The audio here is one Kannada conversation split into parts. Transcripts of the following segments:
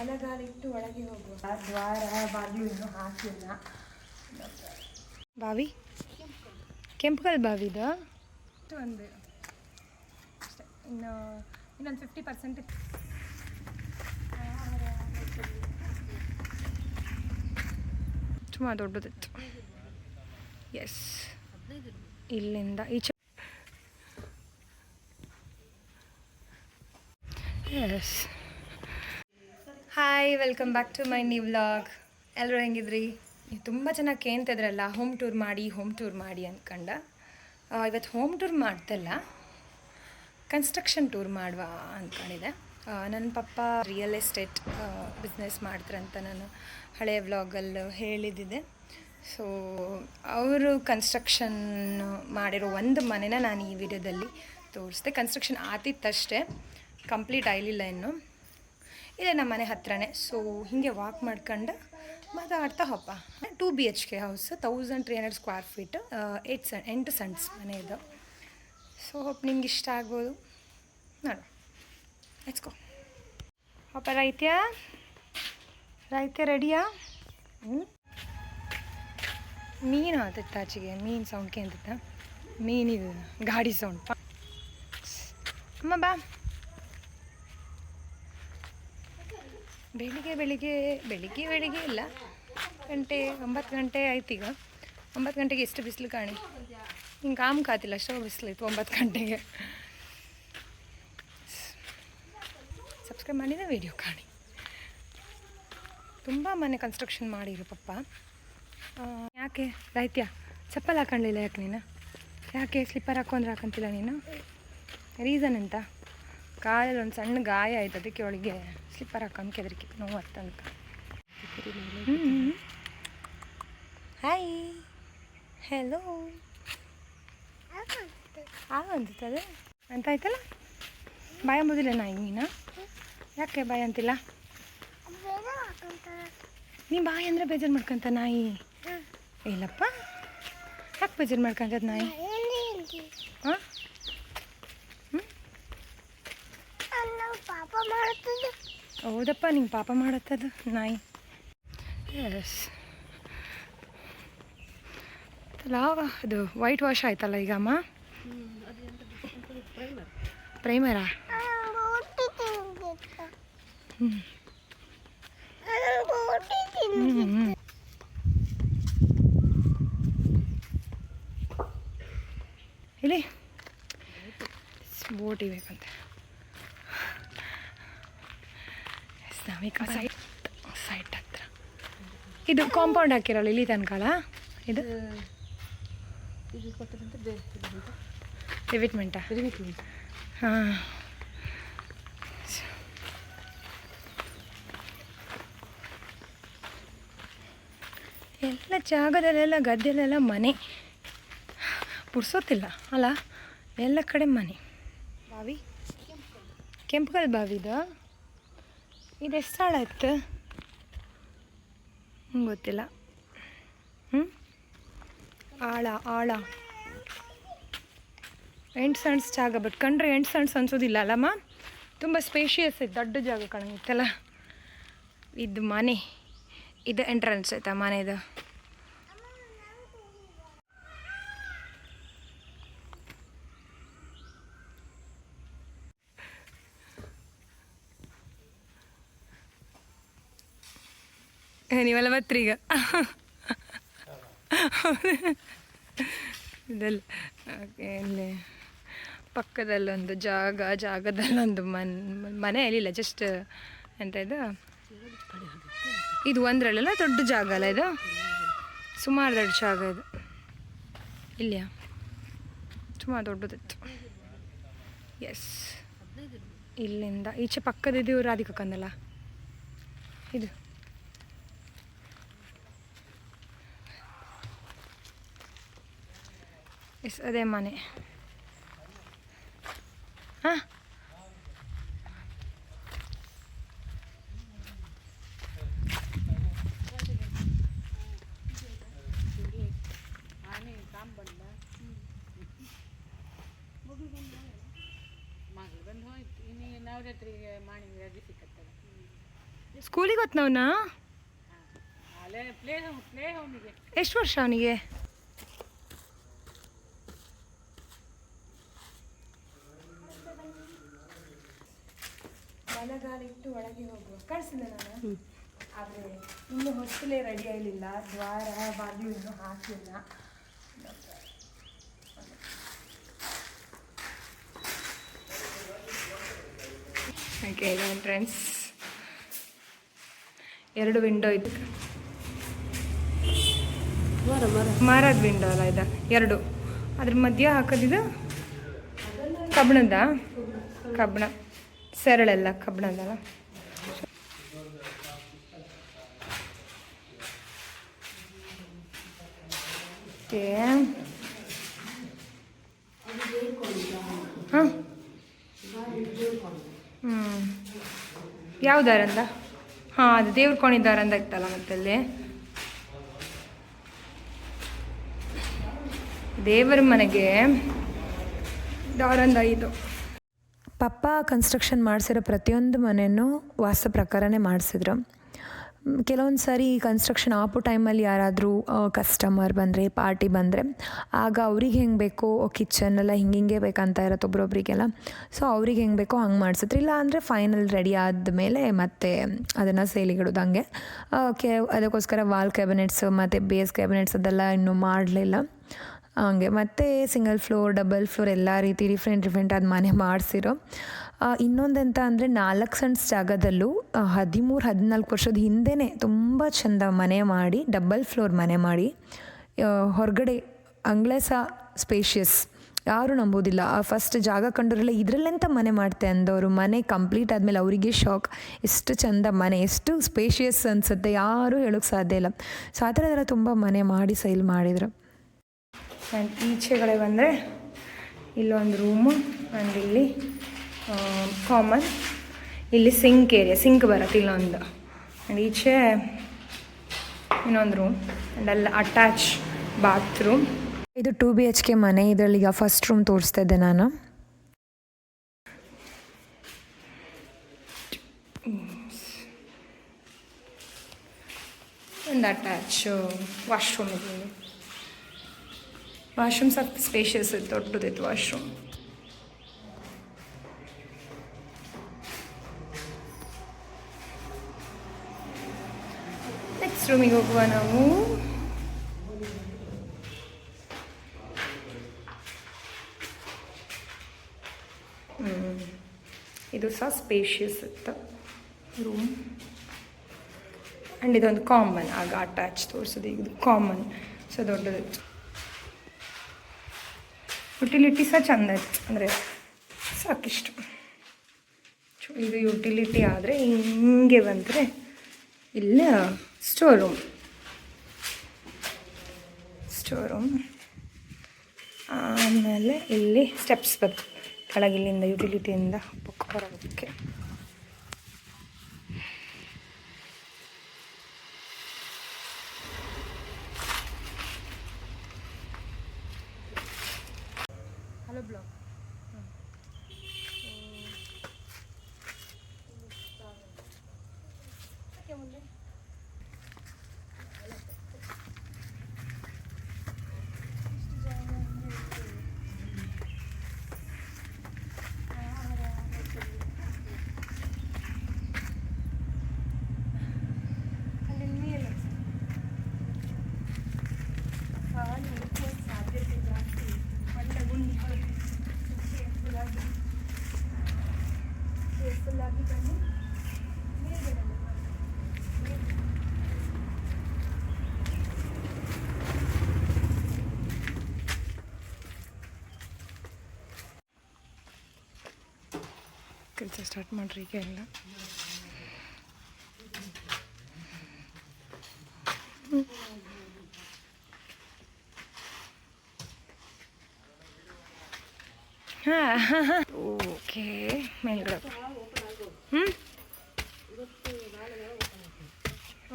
ಬಲಗಾಲಿಟ್ಟು ಒಳಗೆ ಹೋಗುವ. ದ್ವಾರ ಬಾಗಿಲು ಇನ್ನೂ ಹಾಕಿಲ್ಲ. ಬಾವಿ? ಕೆಂಪುಗಲ್ ಬಾವಿ ಇದು? ಒಂದು. ಅಷ್ಟೇ. ಇನ್ನು ಇನ್ನೊಂದು ಫಿಫ್ಟಿ ಪರ್ಸೆಂಟ್ ತುಂಬ ದೊಡ್ಡದಿತ್ತು. ಎಸ್ ಇಲ್ಲಿಂದ ಈಚೆ. Yes hi welcome back to my new vlog ಎಲ್ಲರೂ ಹೆಂಗಿದ್ರಿ? ತುಂಬ ಚೆನ್ನಾಗಿ ಕೇಳ್ತಿದ್ರಲ್ಲ ಹೋಮ್ ಟೂರ್ ಮಾಡಿ ಹೋಮ್ ಟೂರ್ ಮಾಡಿ ಅಂದ್ಕೊಂಡ ಇವತ್ತು ಹೋಮ್ ಟೂರ್ ಮಾಡ್ತಲ್ಲ ಕನ್ಸ್ಟ್ರಕ್ಷನ್ ಟೂರ್ ಮಾಡುವ ಅಂದ್ಕೊಂಡಿದ್ದೆ ನನ್ನ ಪಪ್ಪ ರಿಯಲ್ ಎಸ್ಟೇಟ್ ಬಿಸ್ನೆಸ್ ಮಾಡ್ತಾರಂತ ನಾನು ಹಳೆಯ ವ್ಲಾಗಲ್ಲಿ ಹೇಳಿದ್ದಿದೆ. ಸೊ ಅವರು ಕನ್ಸ್ಟ್ರಕ್ಷನ್ ಮಾಡಿರೋ ಒಂದು ಮನೆನ ನಾನು ಈ ವಿಡಿಯೋದಲ್ಲಿ ತೋರಿಸ್ದೆ. ಕನ್ಸ್ಟ್ರಕ್ಷನ್ ಆತಿತ್ತಷ್ಟೇ ಕಂಪ್ಲೀಟ್ ಆಗಲಿಲ್ಲ ಇನ್ನು. ಇದೇ ನಮ್ಮ ಮನೆ ಹತ್ರನೇ. ಸೊ ಹೀಗೆ ವಾಕ್ ಮಾಡ್ಕೊಂಡು ಮಾತಾಡ್ತಾ ಹಬ್ಬ two B H K house thousand three hundred square feet eight ಸನ್ ಎಂಟು ಸೆಂಟ್ಸ್ ಮನೆ ಇದು. ಸೊ ಹೋಪ್ ನಿಮ್ಗೆ ಇಷ್ಟ ಆಗ್ಬೋದು. ನೋಡು. ಹೆಚ್ಕೋ ಹಬ್ಬ ರೈತ್ಯಾ? ರೈತ್ಯ ರೆಡಿಯಾ ಹ್ಞೂ ಮೀನು ಆತೈತೆ ಆಚೆಗೆ ಮೀನು ಸೌಂಡ್ ಕೇಂತಿತ್ತ ಮೀನಿದು ಗಾಡಿ ಸೌಂಡ್ ಅಮ್ಮ ಬಾ. ಬೆಳಿಗ್ಗೆ ಬೆಳಿಗ್ಗೆ ಬೆಳಿಗ್ಗೆ ಬೆಳಿಗ್ಗೆ ಇಲ್ಲ. ಗಂಟೆ, ಒಂಬತ್ತು ಗಂಟೆ ಆಯ್ತು ಈಗ. ಒಂಬತ್ತು ಗಂಟೆಗೆ ಎಷ್ಟು ಬಿಸಿಲು ಕಾಣಿ? ಹಿಂಗೆ ಕಾಮ್ ಕಾತಿಲ್ಲ ಅಷ್ಟೋ ಬಿಸಿಲಿತ್ತು ಒಂಬತ್ತು ಗಂಟೆಗೆ. ಸಬ್ಸ್ಕ್ರೈಬ್ ಮಾಡಿದ ವಿಡಿಯೋ ಕಾಣಿ. ತುಂಬ ಮನೆ ಕನ್ಸ್ಟ್ರಕ್ಷನ್ ಮಾಡಿರು ಪಪ್ಪ. ಯಾಕೆ? ರೈತ್ಯ, ಚಪ್ಪಲ್ ಹಾಕೊಂಡಿಲ್ಲ ಯಾಕೆ ನೀನು? ಯಾಕೆ ಸ್ಲಿಪ್ಪರ್ ಹಾಕೊಂಡ್ರೆ ಹಾಕೊಂತಿಲ್ಲ ನೀನು? ರೀಸನ್ ಎಂತ? ಕಾಲಲ್ಲಿ ಒಂದು ಸಣ್ಣ ಗಾಯ ಆಯ್ತು. ಅದಕ್ಕೆ ಅವಳಿಗೆ ಸ್ಲಿಪ್ಪರ್ ಹಾಕೊಂಡು ಕೆದರಿಕೆ. ನೋವು ಹಾಯ್ ಹೆಲೋ ಆಗಂತದೆ ಅಂತ ಆಯ್ತಲ್ಲ ಬಾಯ ಅಂಬೋದಿಲ್ಲ ನಾಯಿ ನೀನು? ಯಾಕೆ ಬಾಯ್ ಅಂತಿಲ್ಲ? ನೀ ಬಾಯ್ ಅಂದರೆ ಬೇಜಾರು ಮಾಡ್ಕೊಂತ ನಾಯಿ? ಇಲ್ಲಪ್ಪ. ಯಾಕೆ ಬೇಜಾರು ಮಾಡ್ಕೊಂತದ ನಾಯಿ? ಹಾಂ ಪಾಪ ಮಾಡುತ್ತದೆ ಹೌದಪ್ಪ ನಿಂಗೆ ಪಾಪ ಮಾಡತ್ತದು ನಾಯಿ. ಎಸ್ ಲಾವ ಅದು ವೈಟ್ ವಾಶ್ ಆಯ್ತಲ್ಲ ಈಗ ಅಮ್ಮ? ಪ್ರೈಮರಾ ಇಲ್ಲಿ ಹ್ಞೂ ಬೋಟಿ ಬೇಕಂತೆ ಇಲ್ಲಿ. ಬೋಟ್ ನಾವೀಗ ಸೈಟ್ ಸೈಟ್ ಹತ್ರ. ಇದು ಕಾಂಪೌಂಡ್ ಹಾಕಿರಲ್ಲ ಇಲ್ಲಿ ತನಕಲ್ಲ? ಇದು? ಇದು ರಿವಿಟ್ಮೆಂಟಾ ಹಾಂ. ಎಲ್ಲ ಜಾಗದಲ್ಲೆಲ್ಲ ಗದ್ದೆಲೆಲ್ಲ ಮನೆ. ಪುಡ್ಸೋತಿಲ್ಲ ಅಲ್ಲ? ಎಲ್ಲ ಕಡೆ ಮನೆ. ಬಾವಿ? ಕೆಂಪುಗಲ್ ಬಾವಿ ಇದು? ಇದು ಎಷ್ಟು ಸ್ಥಳ ಇತ್ತು? ಗೊತ್ತಿಲ್ಲ. ಹ್ಞೂ ಆಳ ಆಳ. ಎಂಟು ಸಣ್ಸ್ ಜಾಗ ಬಟ್ ಕಂಡ್ರೆ ಎಂಟು ಸಣ್ಸ್ ಅನ್ಸೋದಿಲ್ಲ ಅಲ್ಲಮ್ಮ? ತುಂಬ ಸ್ಪೇಷಿಯಸ್ ಐತೆ ದೊಡ್ಡ ಜಾಗ ಕಾಣಂಗಿತ್ತಲ್ಲ ಇದು ಮನೆ. ಇದು ಎಂಟ್ರೆನ್ಸ್ ಆಯ್ತಾ ಮನೆದು? ನೀವೆಲ್ಲ ಬತ್ರಿ ಇದೆಲ್ಲ ಇಲ್ಲಿ ಪಕ್ಕದಲ್ಲೊಂದು ಜಾಗ, ಜಾಗದಲ್ಲೊಂದು ಮನ್, ಮನೆ ಅಲ್ಲಿಲ್ಲ ಜಸ್ಟ್ ಎಂತ ಇದು? ಇದು ಒಂದರಲ್ಲೆಲ್ಲ ದೊಡ್ಡ ಜಾಗ ಅಲ್ಲ ಇದು? ಸುಮಾರು ದೊಡ್ಡ ಜಾಗ ಇದು. ಇಲ್ಲಿಯಾ? ಸುಮಾರು ದೊಡ್ಡದಿತ್ತು. ಎಸ್ ಇಲ್ಲಿಂದ, ಈಚೆ ಪಕ್ಕದಿದ್ದು ರಾಧಿಕಕ್ಕಂದಲ್ಲ ಇದು. ಎಸ್ ಅದೇ ಮನೆ ಹಾಂ ಸ್ಕೂಲಿಗೆ ಹೊತ್ತು ಪ್ಲೇ ಪ್ಲೇ ಎಷ್ಟು ವರ್ಷ ಅವನಿಗೆ? ಬಲಗಾಲಿಟ್ಟು ಒಳಗೆ ಹೋಗುವ. ಕಳಿಸಿದೆ ನಾನು? ಆದರೆ ಇನ್ನು ಹೊಸಲೇ ರೆಡಿ ಆಗಲಿಲ್ಲ ದ್ವಾರ ಬಾಗಿಲು ಇನ್ನೂ ಹಾಕಿಲ್ಲ. ಓಕೆ ಎಂಟ್ರೆನ್ಸ್ ಎರಡು ವಿಂಡೋ ಇದೆ. ಮರ ಮರದ ವಿಂಡೋ ಅಲ್ಲ ಇದು? ಎರಡು. ಅದ್ರ ಮಧ್ಯ ಹಾಕೋದಿದು ಕಬ್ಬಣದ ಕಬ್ಬಣ ಸೆರಳೆಲ್ಲ ಕಬ್ಬಣದಲ್ಲ ಹಾಂ ಹ್ಞೂ ಯಾವ ದಾರಂದ ಹಾಂ, ಅದು ದೇವ್ರ ಕೋಣಿ ದಾರಂದ ಇತ್ತಲ್ಲ ಮತ್ತೆ ಅಲ್ಲಿ ದೇವರ ಮನೆಗೆ ದಾರಂದ ಇದು ಪಪ್ಪ ಕನ್ಸ್ಟ್ರಕ್ಷನ್ ಮಾಡಿಸಿರೋ ಪ್ರತಿಯೊಂದು ಮನೆಯೂ ವಾಸ್ತು ಪ್ರಕಾರನೇ ಮಾಡಿಸಿದ್ರು. ಕೆಲವೊಂದು ಸಾರಿ ಕನ್ಸ್ಟ್ರಕ್ಷನ್ ಆಪು ಟೈಮಲ್ಲಿ ಯಾರಾದರೂ ಕಸ್ಟಮರ್ ಬಂದರೆ ಪಾರ್ಟಿ ಬಂದರೆ, ಆಗ ಅವ್ರಿಗೆ ಹೆಂಗೆ ಬೇಕೋ ಕಿಚನ್ ಎಲ್ಲ ಹಿಂಗೆ ಹಿಂಗೆ ಬೇಕಂತ ಇರತ್ತೆ ಒಬ್ರೊಬ್ರಿಗೆಲ್ಲ. ಸೊ ಅವ್ರಿಗೆ ಹೆಂಗೆ ಬೇಕೋ ಹಂಗೆ ಮಾಡಿಸಿದ್ರು. ಇಲ್ಲ ಅಂದರೆ ಫೈನಲ್ ರೆಡಿ ಆದಮೇಲೆ ಮತ್ತೆ ಅದನ್ನು ಸೇಲಿಗಿಡೋದು ಹಂಗೆ ಕೆ ಅದಕ್ಕೋಸ್ಕರ ವಾಲ್ ಕ್ಯಾಬಿನೆಟ್ಸ್ ಮತ್ತು ಬೇಸ್ ಕ್ಯಾಬಿನೆಟ್ಸ್ ಅದೆಲ್ಲ ಇನ್ನೂ ಮಾಡಲಿಲ್ಲ. ಹಂಗೆ. ಮತ್ತು ಸಿಂಗಲ್ ಫ್ಲೋರ್ ಡಬಲ್ ಫ್ಲೋರ್ ಎಲ್ಲ ರೀತಿ ಡಿಫ್ರೆಂಟ್ ಡಿಫ್ರೆಂಟ್ ಅದು ಮನೆ ಮಾಡಿಸಿರೋ. ಇನ್ನೊಂದೆಂತ ಅಂದರೆ ನಾಲ್ಕು ಸೆಂಟ್ಸ್ ಜಾಗದಲ್ಲೂ ಹದಿಮೂರು, ಹದಿನಾಲ್ಕು ವರ್ಷದ ಹಿಂದೆಯೇ ತುಂಬ ಚೆಂದ ಮನೆ ಮಾಡಿ ಡಬಲ್ ಫ್ಲೋರ್ ಮನೆ ಮಾಡಿ ಹೊರಗಡೆ ಅಂಗ್ಲೇಸ ಸ್ಪೇಷಿಯಸ್ ಯಾರೂ ನಂಬೋದಿಲ್ಲ. ಆ ಫಸ್ಟ್ ಜಾಗ ಕಂಡವರೆಲ್ಲ ಇದರಲ್ಲೆಂತ ಮನೆ ಮಾಡ್ತೆ ಅಂದವರು. ಮನೆ ಕಂಪ್ಲೀಟ್ ಆದಮೇಲೆ ಅವರಿಗೆ ಶಾಕ್ ಎಷ್ಟು ಚಂದ ಮನೆ, ಎಷ್ಟು ಸ್ಪೇಷಿಯಸ್ ಅನಿಸುತ್ತೆ, ಯಾರೂ ಹೇಳೋಕ್ಕೆ ಸಾಧ್ಯ ಇಲ್ಲ. ಸೊ ಆ ಥರ ತುಂಬ ಮನೆ ಮಾಡಿ ಸೈಲ್ ಮಾಡಿದ್ರು. ಆ್ಯಂಡ್ ಈಚೆಗಡೆ ಬಂದರೆ ಇಲ್ಲೊಂದು ರೂಮು ಆ್ಯಂಡ್ ಇಲ್ಲಿ ಕಾಮನ್ ಇಲ್ಲಿ ಸಿಂಕ್ ಏರಿಯಾ ಸಿಂಕ್ ಬರುತ್ತೆ ಇಲ್ಲೊಂದು. ಆ್ಯಂಡ್ ಈಚೆ ಇನ್ನೊಂದು ರೂಮ್ ಆ್ಯಂಡ್ ಅಲ್ಲಿ ಅಟ್ಯಾಚ್ ಬಾತ್ರೂಮ್ ಇದು ಟು ಬಿ ಎಚ್ ಕೆ ಮನೆ ಇದರಲ್ಲಿ ಈಗ ಫಸ್ಟ್ ರೂಮ್ ತೋರಿಸ್ತಾ ಇದ್ದೆ ನಾನು. ಒಂದು ಅಟ್ಯಾಚ್ ವಾಶ್ರೂಮ್ ಇದೆ ವಾಶ್ರೂಮ್ ಸ್ವಲ್ಪ ಸ್ಪೇಷಿಯಸ್ ಇತ್ತು ದೊಡ್ಡದಿತ್ತು ವಾಶ್ರೂಮ್. ನೆಕ್ಸ್ಟ್ ರೂಮಿಗೆ ಹೋಗುವ ನಾವು. ಇದು ಸಹ ಸ್ಪೇಷಿಯಸ್ ಇತ್ತು ರೂಮ್ ಆ್ಯಂಡ್ ಇದೊಂದು ಕಾಮನ್ ಆಗ ಅಟ್ಯಾಚ್ ತೋರಿಸೋದು, ಇದು ಕಾಮನ್ ಸೊ ದೊಡ್ಡದಿತ್ತು. ಯುಟಿಲಿಟಿ ಸಹ ಚೆಂದ ಐತೆ. ಅಂದರೆ ಸಾಕಿಷ್ಟು. ಇದು ಯುಟಿಲಿಟಿ ಆದರೆ ಹಿಂಗೆ ಬಂದರೆ ಇಲ್ಲ ಸ್ಟೋರ್ ರೂಮ್ ಸ್ಟೋರ್ ರೂಮ್ ಆಮೇಲೆ ಇಲ್ಲಿ ಸ್ಟೆಪ್ಸ್ ಬರ್ತದೆ ಕೆಳಗಿಲ್ಲಿಂದ ಯುಟಿಲಿಟಿಯಿಂದ ಪಕ್ಕ ಬರೋದಕ್ಕೆ. ಕೆಲಸ ಸ್ಟಾರ್ಟ್ ಮಾಡ್ರಿ ಈಗ ಎಲ್ಲ. ಹಾಂ. ಓಕೆ, ಮೇಲ್ಗಡೆ ಹ್ಞೂ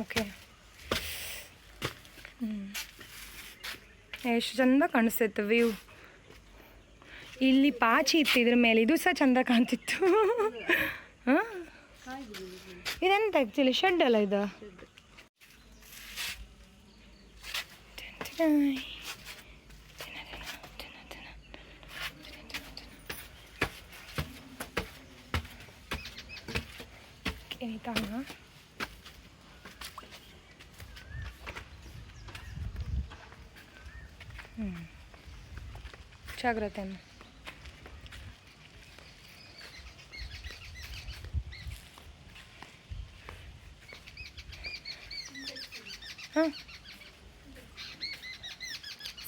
ಓಕೆ. ಹ್ಞೂ ಎಷ್ಟು ಚಂದ ಕಾಣಿಸ್ತೈತೆ ವ್ಯೂ ಇಲ್ಲಿ ಪಾಚಿ ಇತ್ತು ಇದ್ರ ಮೇಲೆ, ಇದು ಸಹ ಚಂದ ಕಾಣ್ತಿತ್ತು. ಹಾಂ? ಇದೆಂತ ಆ್ಯಕ್ಚುಲಿ ಶೆಡ್ ಅಲ್ಲ ಇದು? ಕೇಳಿತಾಣ ಹ್ಞೂ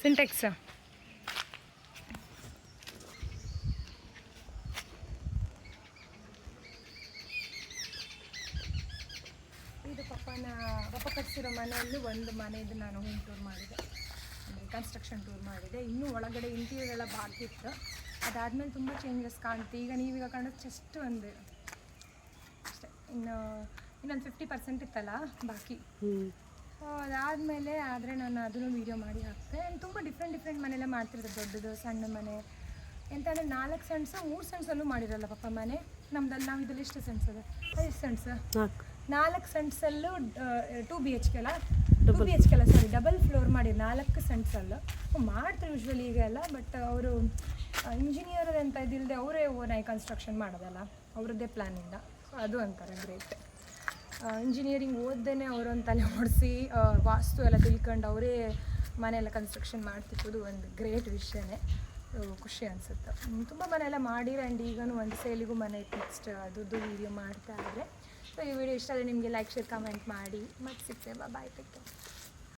ಸಿಂಟೆಕ್ಸ್. ಇದು ಪಪ್ಪನ ಪಪ್ಪ ಕಟ್ಸಿರೋ ಮನೆಯಲ್ಲಿ ಒಂದು ಮನೆಯದು ನಾನು ಹೋಮ್ ಟೂರ್ ಮಾಡಿದೆ. ಅಂದರೆ ಕನ್ಸ್ಟ್ರಕ್ಷನ್ ಟೂರ್ ಮಾಡಿದೆ. ಇನ್ನೂ ಒಳಗಡೆ ಇಂಟೀರಿಯರ್ ಎಲ್ಲ ಬಾಕಿ ಇತ್ತು. ಅದಾದಮೇಲೆ ತುಂಬ ಚೇಂಜಸ್ ಕಾಣುತ್ತೆ ಈಗ ನೀವೀಗ ಕಾಣೋದು ಜಸ್ಟ್ ಒಂದು ಅಷ್ಟೇ. ಇನ್ನು ಇನ್ನೊಂದು ಫಿಫ್ಟಿ ಪರ್ಸೆಂಟ್ ಇತ್ತಲ್ಲ ಬಾಕಿ. ಅದಾದಮೇಲೆ ಆದರೆ ನಾನು ಅದನ್ನು ವೀಡಿಯೋ ಮಾಡಿ ಹಾಕ್ತೆ. ತುಂಬ ಡಿಫ್ರೆಂಟ್ ಡಿಫ್ರೆಂಟ್ ಮನೆಯೆಲ್ಲ ಮಾಡ್ತಿರೋದು. ದೊಡ್ಡದು ಸಣ್ಣ ಮನೆ. ಎಂತ ಅಂದರೆ ನಾಲ್ಕು ಸೆಂಟ್ಸು ಮೂರು ಸೆಂಟ್ಸಲ್ಲೂ ಮಾಡಿರಲ್ಲ ಪಪ್ಪ ಮನೆ. ನಮ್ದಲ್ಲಿ ನಾವು ಇದರಲ್ಲಿ ಎಷ್ಟು ಸೆಂಟ್ಸ್ ಅದ. ಐದು ಸೆಂಟ್ಸ್ ನಾಲ್ಕು. ಸೆಂಟ್ಸಲ್ಲೂ ಟೂ ಬಿ ಎಚ್ ಕೆ ಅಲ್ಲ ಟೂ ಬಿ ಎಚ್ ಕೆ ಅಲ್ಲ ಸಾರಿ ಡಬಲ್ ಫ್ಲೋರ್ ಮಾಡಿ ನಾಲ್ಕು ಸೆಂಟ್ಸಲ್ಲೂ ಮಾಡ್ತಾರೆ ಯೂಶ್ವಲಿ ಈಗ ಎಲ್ಲ ಬಟ್ ಅವರು ಇಂಜಿನಿಯರ್ ಅಂತ ಇದಿಲ್ಲದೆ ಅವರೇ ಓನಾಗಿ ಕನ್ಸ್ಟ್ರಕ್ಷನ್ ಮಾಡೋದಲ್ಲ. ಅವರದ್ದೇ ಪ್ಲ್ಯಾನಿಂದ ಸೊ ಅದು ಅಂತಾರೆ ಗ್ರೇಟ್ ಇಂಜಿನಿಯರಿಂಗ್ ಓದ್ದೇನೆ ಅವರೊಂದು ತಲೆ ಓಡಿಸಿ ವಾಸ್ತು ಎಲ್ಲ ತಿಳ್ಕೊಂಡು ಅವರೇ ಮನೆಯೆಲ್ಲ ಕನ್ಸ್ಟ್ರಕ್ಷನ್ ಮಾಡ್ತಿರೋದು ಒಂದು ಗ್ರೇಟ್ ವಿಷಯನೇ. ಖುಷಿ ಅನಿಸುತ್ತೆ. ತುಂಬ ಮನೆ ಎಲ್ಲ ಮಾಡಿರ ಆ್ಯಂಡ್ ಈಗನೂ ಒಂದು ಸೇಲಿಗೂ ಮನೆ ನೆಕ್ಸ್ಟ್ ಅದುದು ವೀಡಿಯೋ ಮಾಡ್ತಾ ಇದ್ದರೆ ಸೊ ಈ ವಿಡಿಯೋ ಇಷ್ಟ ಆದರೆ ನಿಮಗೆ ಲೈಕ್ ಶೇರ್ ಕಮೆಂಟ್ ಮಾಡಿ. ಮತ್ತೆ ಸಿಗ್ತೇವೆ. Bye take care